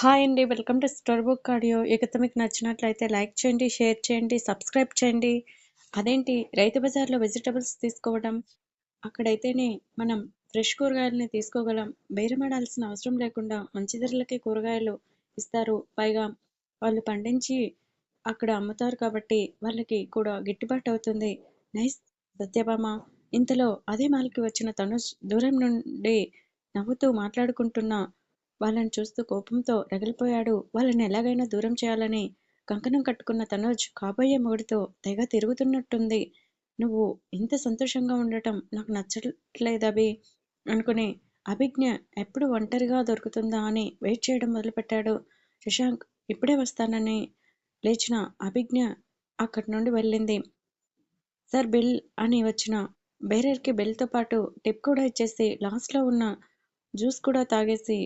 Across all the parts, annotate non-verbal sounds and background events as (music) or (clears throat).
Hi అండి. Welcome to story book audio. ఇకత మీకు నచ్చినట్లయితే లైక్ చేయండి, షేర్ చేయండి, సబ్స్క్రైబ్ చేయండి. అదేంటి రైతు బజార్‌లో వెజిటబుల్స్ తీసుకోవడం, అక్కడైతేనే మనం ఫ్రెష్ కూరగాయలని తీసుకోగలం. బేరమాడాల్సిన అవసరం లేకుండా మంచి ధరలకే కూరగాయలు ఇస్తారు. పైగా వాళ్ళు పండించి అక్కడ అమ్ముతారు కాబట్టి వాళ్ళకి కూడా గిట్టుబాటు అవుతుంది. నైస్ సత్యభామ. ఇంతలో అదే మాలకి వచ్చిన తను దూరం నుండి నవ్వుతూ మాట్లాడుకుంటున్న వాళ్ళని చూస్తూ కోపంతో రగిలిపోయాడు. వాళ్ళని ఎలాగైనా దూరం చేయాలని కంకణం కట్టుకున్న తనోజ్ కాబోయే మొగుడితో తెగ తిరుగుతున్నట్టుంది. నువ్వు ఇంత సంతోషంగా ఉండటం నాకు నచ్చట్లేదు అభి అనుకుని అభిజ్ఞ ఎప్పుడు ఒంటరిగా దొరుకుతుందా అని వెయిట్ చేయడం మొదలుపెట్టాడు. శశాంక్ ఇప్పుడే వస్తానని లేచిన అభిజ్ఞ అక్కడి నుండి వెళ్ళింది. సార్ బిల్ అని వచ్చిన బేరర్కి బిల్తో పాటు టిప్ కూడా ఇచ్చేసి లాస్ట్లో ఉన్న జ్యూస్ కూడా తాగేసి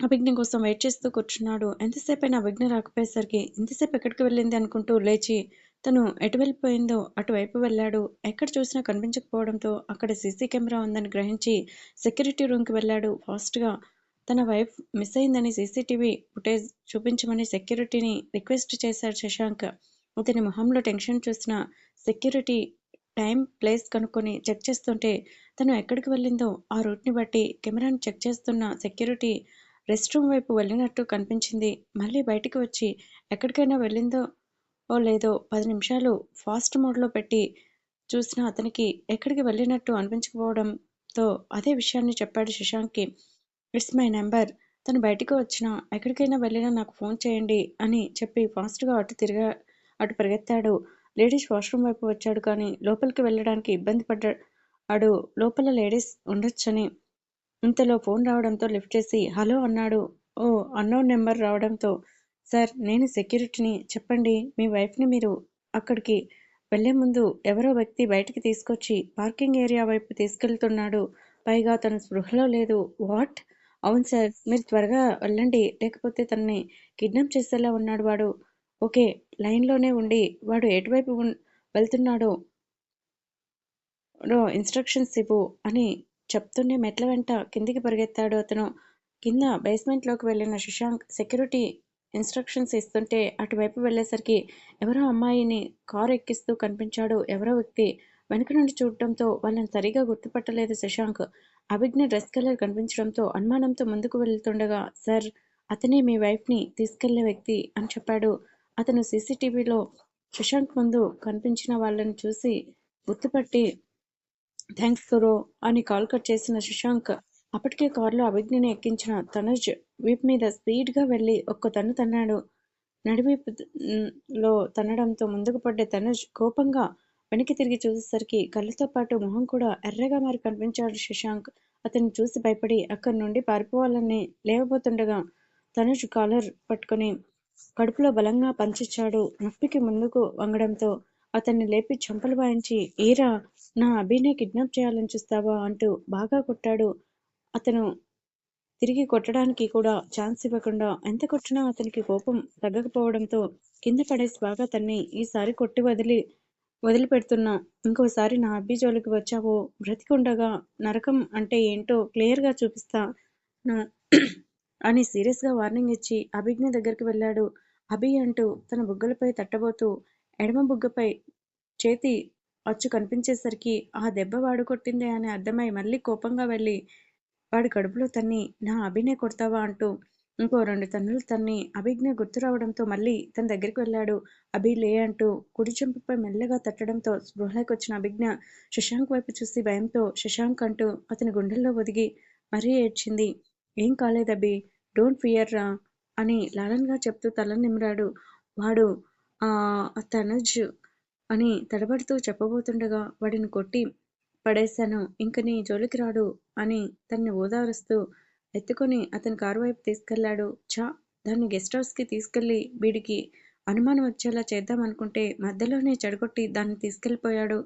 అభిజ్ఞ కోసం వెయిట్ చేస్తూ కూర్చున్నాడు. ఎంతసేపైనా అభిజ్ఞ రాకపోయేసరికి ఇంతసేపు ఎక్కడికి వెళ్ళింది అనుకుంటూ లేచి తను ఎటు వెళ్ళిపోయిందో అటువైపు వెళ్ళాడు. ఎక్కడ చూసినా కనిపించకపోవడంతో అక్కడ సీసీ కెమెరా ఉందని గ్రహించి సెక్యూరిటీ రూమ్కి వెళ్ళాడు. ఫాస్ట్గా తన వైఫ్ మిస్ అయిందని సీసీటీవీ ఫుటేజ్ చూపించమని సెక్యూరిటీని రిక్వెస్ట్ చేశాడు శశాంక్. అతని మొహంలో టెన్షన్ చూసిన సెక్యూరిటీ టైం ప్లేస్ కనుక్కొని చెక్ చేస్తుంటే తను ఎక్కడికి వెళ్ళిందో ఆ రూట్ని బట్టి కెమెరాని చెక్ చేస్తున్న సెక్యూరిటీ రెస్ట్ రూమ్ వైపు వెళ్ళినట్టు కనిపించింది. మళ్ళీ బయటికి వచ్చి ఎక్కడికైనా వెళ్ళిందో ఓ లేదో పది నిమిషాలు ఫాస్ట్ మోడ్లో పెట్టి చూసిన అతనికి ఎక్కడికి వెళ్ళినట్టు అనిపించకపోవడంతో అదే విషయాన్ని చెప్పాడు శశాంక్కి. It's my number. తను బయటికి వచ్చినా ఎక్కడికైనా వెళ్ళినా నాకు ఫోన్ చేయండి అని చెప్పి ఫాస్ట్గా అటు తిరిగా అటు పరిగెత్తాడు. లేడీస్ వాష్రూమ్ వైపు వచ్చాడు కానీ లోపలికి వెళ్ళడానికి ఇబ్బంది పడ్డాడు. లోపల లేడీస్ ఉండొచ్చని ఇంతలో ఫోన్ రావడంతో లిఫ్ట్ చేసి హలో అన్నాడు. ఓ అన్నోన్ నెంబర్ రావడంతో సార్ నేను సెక్యూరిటీని చెప్పండి మీ వైఫ్ని మీరు అక్కడికి వెళ్ళే ముందు ఎవరో వ్యక్తి బయటికి తీసుకొచ్చి పార్కింగ్ ఏరియా వైపు తీసుకెళ్తున్నాడు. పైగా తను స్పృహలో లేదు. వాట్? అవును సార్ మీరు త్వరగా వెళ్ళండి లేకపోతే తనని కిడ్నాప్ చేసేలా ఉన్నాడు వాడు. ఓకే లైన్లోనే ఉండి వాడు ఎటువైపు వెళ్తున్నాడో ఇన్స్ట్రక్షన్స్ ఇవ్వు అని చెప్తూనే మెట్ల వెంట కిందికి పరిగెత్తాడు అతను. కింద బేస్మెంట్లోకి వెళ్ళిన శశాంక్ సెక్యూరిటీ ఇన్స్ట్రక్షన్స్ ఇస్తుంటే అటువైపు వెళ్ళేసరికి ఎవరో అమ్మాయిని కారు ఎక్కిస్తూ కనిపించాడు ఎవరో వ్యక్తి. వెనుక నుండి చూడటంతో వాళ్ళని సరిగా గుర్తుపట్టలేదు శశాంక్. అభిజ్ఞ డ్రెస్ కలర్ కనిపించడంతో అనుమానంతో ముందుకు వెళ్తుండగా సార్ అతనే మీ వైఫ్ని తీసుకెళ్ళే వ్యక్తి అని చెప్పాడు. అతను సీసీటీవీలో శశాంక్ ముందు కనిపించిన వాళ్ళని చూసి గుర్తుపట్టి థ్యాంక్స్ గురూ అని కాల్ కట్ చేసిన శశాంక్ అప్పటికే కారులో అభిజ్ఞని ఎక్కించిన తనుజ్ వీప్ మీద స్పీడ్గా వెళ్ళి ఒక్క తన్ను తన్నాడు. నడివీపులో తన్నడంతో ముందుకు పడ్డ తనుజ్ కోపంగా వెనక్కి తిరిగి చూసేసరికి కళ్ళతో పాటు మొహం కూడా ఎర్రగా మారి కనిపించాడు శశాంక్. అతన్ని చూసి భయపడి అక్కడి నుండి పారిపోవాలని లేవబోతుండగా తనుజ్ కాలర్ పట్టుకుని కడుపులో బలంగా పంచిచ్చాడు. నొప్పికి ముందుకు వంగడంతో అతన్ని లేపి చెంపలు వాయించి ఈరా నా అభినే కిడ్నాప్ చేయాలని చూస్తావా అంటూ బాగా కొట్టాడు. అతను తిరిగి కొట్టడానికి కూడా ఛాన్స్ ఇవ్వకుండా ఎంత కొట్టినా అతనికి కోపం తగ్గకపోవడంతో కింద పడేసి బాగా తన్ని ఈసారి కొట్టి వదిలి వదిలిపెడుతున్నా ఇంకోసారి నా అబ్బి జోలికి వచ్చావో బ్రతికుండగా నరకం అంటే ఏంటో క్లియర్గా చూపిస్తా (clears throat) అని సీరియస్గా వార్నింగ్ ఇచ్చి అభిజ్ఞ దగ్గరికి వెళ్ళాడు. అభి అంటూ తన బుగ్గలపై తట్టబోతూ ఎడమ బుగ్గపై చేతి అచ్చు కనిపించేసరికి ఆ దెబ్బ వాడు కొట్టిందే అని అర్థమై మళ్ళీ కోపంగా వెళ్ళి వాడి కడుపులో తన్ని నా అభినే కొడతావా అంటూ ఇంకో రెండు తన్నులు తన్ని అభిజ్ఞ గుర్తు రావడంతో మళ్ళీ తన దగ్గరికి వెళ్ళాడు. అభి లే అంటూ కుడి చెంపపై మెల్లగా తట్టడంతో స్పృహలోకి వచ్చిన అభిజ్ఞ శశాంక్ వైపు చూసి భయంతో శశాంక్ అంటూ అతని గుండెల్లో ఒదిగి మరీ ఏడ్చింది. ఏం కాలేదభి డోంట్ ఫియర్ రా అని లాలన్గా చెప్తూ తల నిమిరాడు. వాడు తనుజ్ అని తడబడుతూ చెప్పబోతుండగా వాడిని కొట్టి పడేశాను ఇంక నీ జోలికి రాడు అని తన్ని ఓదారుస్తూ ఎత్తుకొని అతని కారు వైపు తీసుకెళ్ళాడు చా దాన్ని గెస్ట్ హౌస్కి తీసుకెళ్ళి వీడికి అనుమానం వచ్చేలా చేద్దామనుకుంటే మధ్యలోనే చెడగొట్టి దాన్ని తీసుకెళ్ళిపోయాడు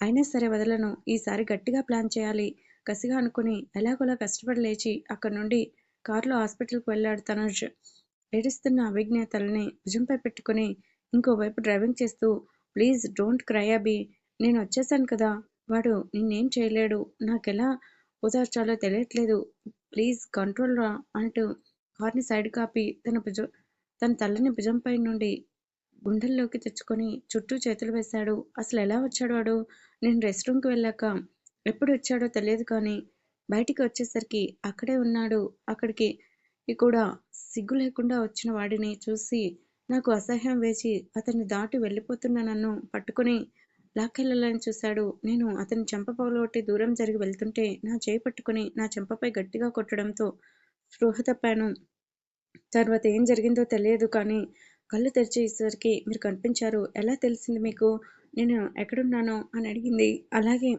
అయినా సరే వదలను ఈసారి గట్టిగా ప్లాన్ చేయాలి కసిగా అనుకుని ఎలాగోలా కష్టపడి లేచి అక్కడి నుండి కారులో హాస్పిటల్కి వెళ్ళాడు తనుజ్. ఏడుస్తున్న అభిజ్ఞ తలని భుజంపై పెట్టుకుని ఇంకోవైపు డ్రైవింగ్ చేస్తూ ప్లీజ్ డోంట్ క్రై అభి నేను వచ్చేసాను కదా వాడు నిన్నేం చేయలేడు నాకెలా ఓదార్చాలో తెలియట్లేదు ప్లీజ్ కంట్రోల్ రా అంటూ కార్ని సైడ్ కాపి తన భుజం తన తల్లని భుజంపై నుండి గుండెల్లోకి తెచ్చుకొని చుట్టూ చేతులు వేశాడు. అసలు ఎలా వచ్చాడు వాడు? నేను రెస్ట్ రూమ్కి వెళ్ళాక ఎప్పుడు వచ్చాడో తెలియదు కానీ బయటికి వచ్చేసరికి అక్కడే ఉన్నాడు. అక్కడికి కూడా సిగ్గు లేకుండా వచ్చిన వాడిని చూసి నాకు అసహ్యం వేసి అతన్ని దాటి వెళ్ళిపోతున్న నన్ను పట్టుకుని లాక్కెళ్ళాలని చూశాడు. నేను అతని చెంపపోగలగొట్టి దూరం జరిగి వెళ్తుంటే నా చేయి పట్టుకుని నా చెంపపై గట్టిగా కొట్టడంతో స్పృహ తప్పాను. తర్వాత ఏం జరిగిందో తెలియదు కానీ కళ్ళు తెరిచేసరికి మీరు కనిపించారు. ఎలా తెలిసింది మీకు? నేను ఎక్కడున్నానో? అని అడిగింది. అలాగే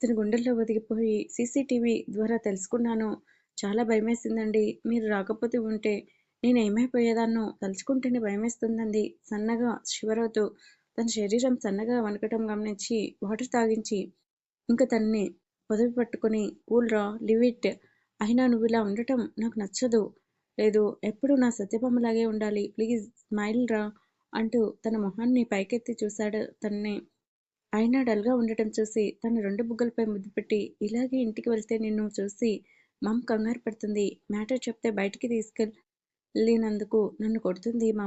తన గుండెల్లో ఒదిగిపోయి సీసీటీవీ ద్వారా తెలుసుకున్నాను. చాలా భయమేసిందండి. మీరు రాకపోతే ఉంటే నేను ఏమైపోయేదాన్నో తలుచుకుంటేనే భయమేస్తుందండి సన్నగా శివరావుతూ తన శరీరం సన్నగా వణకటం గమనించి వాటర్ తాగించి ఇంకా తన్ని పొదవి పట్టుకొని ఊల్రా లివ్ ఇట్ అయినా నువ్వు ఇలా ఉండటం నాకు నచ్చదు. లేదు ఎప్పుడు నా సత్యభామలాగే ఉండాలి. ప్లీజ్ స్మైల్ రా అంటూ తన మొహాన్ని పైకెత్తి చూశాడు తన్నే. అయినా డల్గా ఉండటం చూసి తన రెండు బుగ్గలపై ముద్దు పెట్టి ఇలాగే ఇంటికి వెళ్తే నిన్ను చూసి మమ్ కంగారు పడుతుంది. మ్యాటర్ చెప్తే బయటికి లేనందుకు నన్ను కొడుతుంది మా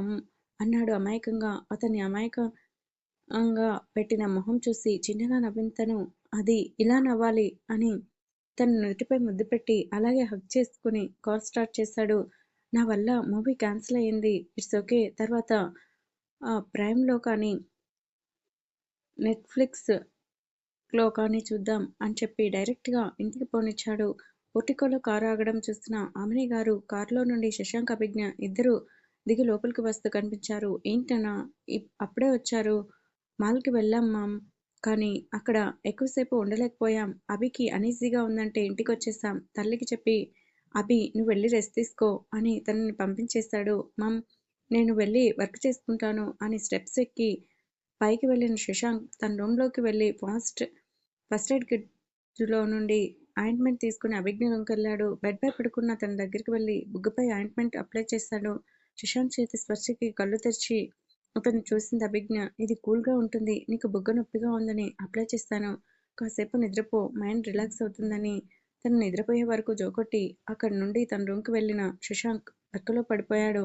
అన్నాడు అమాయకంగా. అతని అమాయకంగా పెట్టిన మొహం చూసి చిన్నగా నవ్వింతను అది ఇలా నవ్వాలి అని తన నుదుటిపై ముద్దు పెట్టి అలాగే హక్ చేసుకుని కాల్ స్టార్ట్ చేశాడు. నా వల్ల మూవీ క్యాన్సిల్ అయ్యింది. It's okay. తర్వాత ప్రైమ్లో కానీ నెట్ఫ్లిక్స్లో కానీ చూద్దాం అని చెప్పి డైరెక్ట్గా ఇంటికి పోనిచ్చాడు. పోర్టికోలో కారు ఆగడం చూసిన ఆమెని గారు కారులో నుండి శశాంక్ అభిజ్ఞ ఇద్దరు దిగి లోపలికి వస్తూ కనిపించారు. ఏంటన్నా? అప్పుడే వచ్చారు. మాల్కి వెళ్ళాం మామ్. కానీ అక్కడ ఎక్కువసేపు ఉండలేకపోయాం. అభికి అనీజీగా ఉందంటే ఇంటికి వచ్చేసాం తల్లికి చెప్పి అభి నువ్వు వెళ్ళి రెస్ట్ తీసుకో అని తనని పంపించేశాడు. మమ్ నేను వెళ్ళి వర్క్ చేసుకుంటాను అని స్టెప్స్ ఎక్కి పైకి వెళ్ళిన శశాంక్ తన రూమ్లోకి వెళ్ళి ఫాస్ట్ ఫస్ట్ ఎయిడ్ కిట్లో నుండి ఆయింట్మెంట్ తీసుకుని అభిజ్ఞలోకి వెళ్ళాడు బెడ్పై పడుకున్న తన దగ్గరికి వెళ్ళి బుగ్గపై ఆయింట్మెంట్ అప్లై చేశాడు సుశాంత్ చేతి స్పర్శకి కళ్ళు తెరిచి అతను చూసింది అభిజ్ఞ. ఇది కూల్గా ఉంటుంది. నీకు బుగ్గ నొప్పిగా ఉందని అప్లై చేస్తాను. కాసేపు నిద్రపో. మైండ్ రిలాక్స్ అవుతుందని. తను నిద్రపోయే వరకు జోకొట్టి అక్కడి నుండి తన రూమ్కి వెళ్ళిన శశాంక్ పక్కలో పడిపోయాడు.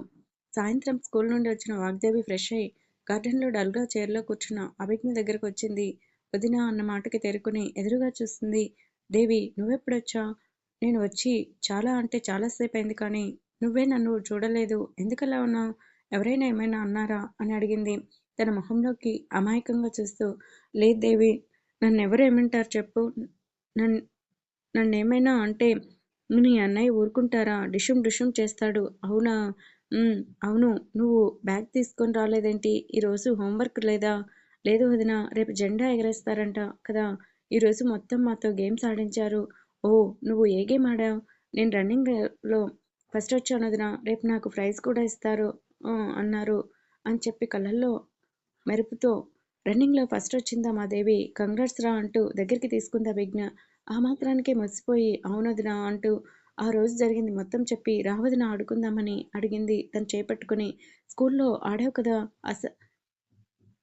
సాయంత్రం స్కూల్ నుండి వచ్చిన వాగ్దేవి ఫ్రెష్ అయి గార్డెన్లో డల్గా చైర్లో కూర్చున్న అభిజ్ఞ దగ్గరకు వచ్చింది. వదిన అన్న మాటకి తేరుకుని ఎదురుగా చూస్తుంది దేవి నువ్వెప్పుడొచ్చా? నేను వచ్చి చాలా అంటే చాలాసేపు అయింది కానీ నువ్వే నన్ను చూడలేదు. ఎందుకలా ఉన్నావు? ఎవరైనా ఏమైనా అన్నారా? అని అడిగింది. తన మొహంలోకి అమాయకంగా చూస్తూ లేదు దేవి నన్ను ఎవరు ఏమంటారు చెప్పు. నన్ను నన్ను ఏమైనా అంటే నీ అన్నయ్య ఊరుకుంటారా? డిషుం డిషుం చేస్తాడు. అవునా? అవును. నువ్వు బ్యాగ్ తీసుకొని రాలేదేంటి? ఈరోజు హోంవర్క్ లేదా? లేదు వదిన రేపు జెండా ఎగరేస్తారంట కదా. ఈరోజు మొత్తం మాతో గేమ్స్ ఆడించారు. ఓ నువ్వు ఏ గేమ్ ఆడావు? నేను రన్నింగ్లో ఫస్ట్ వచ్చాను వదిన. రేపు నాకు ప్రైజ్ కూడా ఇస్తారు అన్నారు అని చెప్పి కళ్ళల్లో మెరుపుతో. రన్నింగ్లో ఫస్ట్ వచ్చిందా మా దేవి కంగ్రాట్స్ రా అంటూ దగ్గరికి తీసుకుందా విజ్ఞ ఆ మాత్రానికే మర్చిపోయి అవునదినా అంటూ ఆ రోజు జరిగింది మొత్తం చెప్పి రావదిన ఆడుకుందామని అడిగింది. తను చేపట్టుకుని స్కూల్లో ఆడావు కదా అస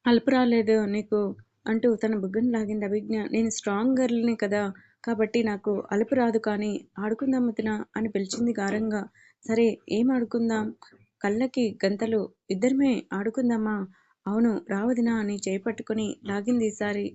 అలుపు రాలేదు నీకు. అంటూ తన బుగ్గను లాగింది అభిజ్ఞ. నేను స్ట్రాంగ్ గర్ల్ని కదా కాబట్టి నాకు అలుపు రాదు కానీ ఆడుకుందాం అతన అని పిలిచింది గారంగా. సరే ఏం ఆడుకుందాం? కళ్ళకి గంతలు. ఇద్దరమే ఆడుకుందామా? అవును రావదినా అని చేపట్టుకుని లాగింది ఈసారి